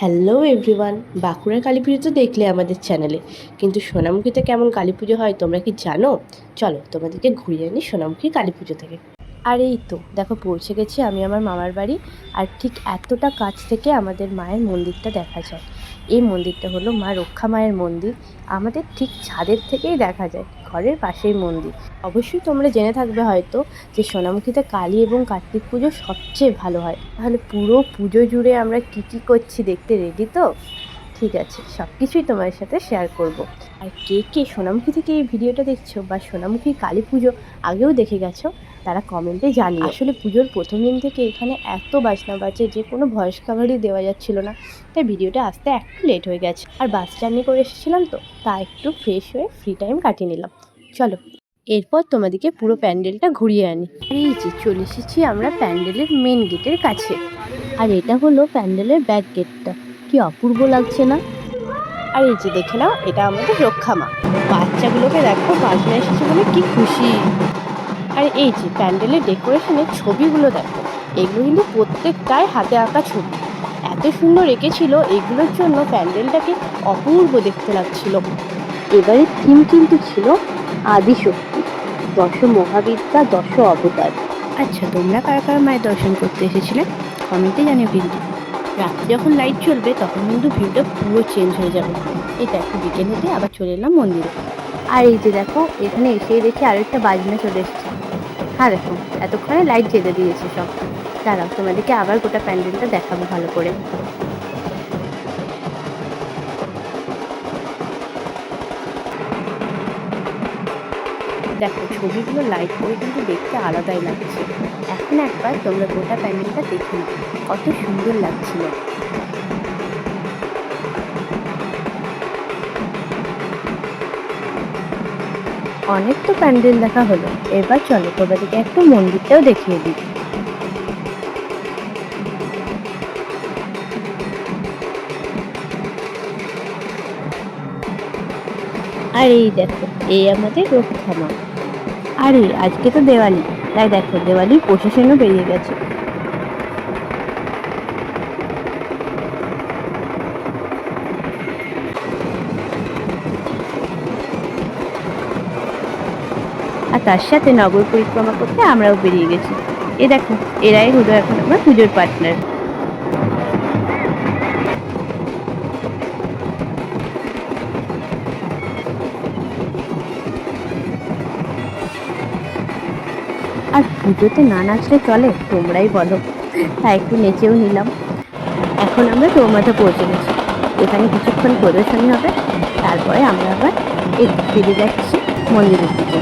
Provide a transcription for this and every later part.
Hello everyone বাঁকুড়ার কালী পুজো তো দেখলে আমাদের চ্যানেলে কিন্তু সোনামুখীতে কেমন কালী পুজো হয় তোমরা কি জানো? চলো তোমাদেরকে ঘুরিয়ে আনি সোনামুখী কালী পুজো থেকে। আর এই তো, দেখো পৌঁছে গেছি আমি আমার মামার বাড়ি, আর ঠিক এতটা কাছ থেকে আমাদের মায়ের মন্দিরটা দেখা যায়। এই মন্দিরটা হলো মা রক্ষা মায়ের মন্দির, আমাদের ঠিক ছাদের থেকেই দেখা যায়। ঘরের পাশেই মন্দির। অবশ্যই তোমরা জেনে থাকবে হয়তো যে সোনামুখীতে কালী এবং কার্তিক পুজো সবচেয়ে ভালো হয়। তাহলে পুরো পুজো জুড়ে আমরা কী কী করছি দেখতে রেডি তো? ঠিক আছে সব কিছুই তোমার সাথে শেয়ার করব। আর কে কে সোনামুখী থেকে এই ভিডিওটা দেখছ বা সোনামুখী কালী পুজো আগেও দেখে গেছো, তারা কমেন্টে জানি আসলে পুজোর প্রথম দিন থেকে এখানে এত বাজনা বাজে, যে কোনো ভয়েস কাভারই দেওয়া যাচ্ছিল না। তাই ভিডিওটা আসতে একটু লেট হয়ে গেছে। আর বাস জার্নি করে এসেছিলাম তো, তা একটু ফ্রেশ হয়ে ফ্রি টাইম কাটিয়ে নিলাম। চলো, এরপর তোমাদেরকে পুরো প্যান্ডেলটা ঘুরিয়ে আনি। আর এই যে, চলে এসেছি আমরা প্যান্ডেলের মেন গেটের কাছে। আর এটা হলো প্যান্ডেলের ব্যাক গেটটা কি অপূর্ব লাগছে না? আর এই যে, দেখে নাও, এটা আমাদের রক্ষা মা। বাচ্চাগুলোকে দেখো, বাজনা এসেছে বলে কি খুশি। আর এই যে, প্যান্ডেলের ডেকোরেশনের ছবিগুলো দেখো। এগুলো কিন্তু প্রত্যেকটাই হাতে আঁকা ছবি। এত সুন্দর এঁকেছিল, এগুলোর জন্য প্যান্ডেলটাকে অপূর্ব দেখতে লাগছিল। এবারে থিম কিন্তু ছিল আদিশক্তি দশ মহাবিদ্যা দশ অবতার আচ্ছা তোমরা কারা কারা মায়ের দর্শন করতে এসেছিলে? কমেন্টে জানিও কিন্তু রাত্রে যখন লাইট চলবে তখন কিন্তু ভিউটা পুরো চেঞ্জ হয়ে যাবে। এটা দেখো বিকেল হতে আবার চলে এলাম মন্দিরে। আর এই যে দেখো এখানে এসে দেখি আরেকটা বাজনা চলে এসেছে। হ্যাঁ দেখো এতক্ষণে লাইট জ্বেলে দিয়েছে সব। দাঁড়াও তোমাদেরকে আবার গোটা প্যান্ডেলটা দেখাবো ভালো করে। দেখো, ছবিগুলো লাইট করে কিন্তু দেখতে আলাদাই লাগছে। এখন একবার তোমরা গোটা প্যান্ডেলটা দেখে কত সুন্দর লাগছিল। অনেক তো প্যান্ডেল দেখা হলো, এবার চলো তোমাদেরকে একটু মন্দিরটাও দেখিয়ে দিই। আর এই দেখো, এই আমাদের রক্ষা মা আরে, আজকে তো দেওয়ালি। তাই দেখো দেওয়ালির প্রশাসনও বেরিয়ে গেছে। আর তার সাথে নগর পরিক্রমা করতে আমরাও বেরিয়ে গেছি। এ দেখো, এরাই হলো এখন আমার পুজোর পার্টনার আর পুজোতে না নাচলে চলে? তোমরাই বলো। তা একটু নেচেও নিলাম। এখন আমরা চৌমাথা পৌঁছে গেছি। এখানে কিছুক্ষণ প্রদর্শনী হবে। তারপরে আমরা আবার ফিরে যাচ্ছি মন্দিরের দিকে।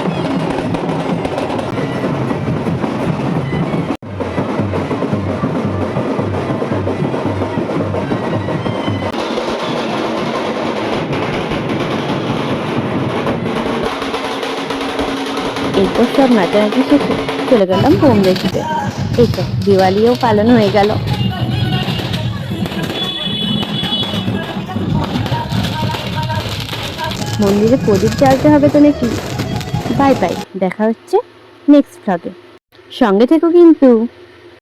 এরপর সব নাচানাচি শেষে চলে গেলাম হোম দেখতে। এই তো, দিওয়ালিও পালন হয়ে গেল। মন্দিরে প্রদীপ চালতে হবে তো নাকি? বাই বাই, দেখা হচ্ছে নেক্সট ভ্লগে সঙ্গে থেকো কিন্তু।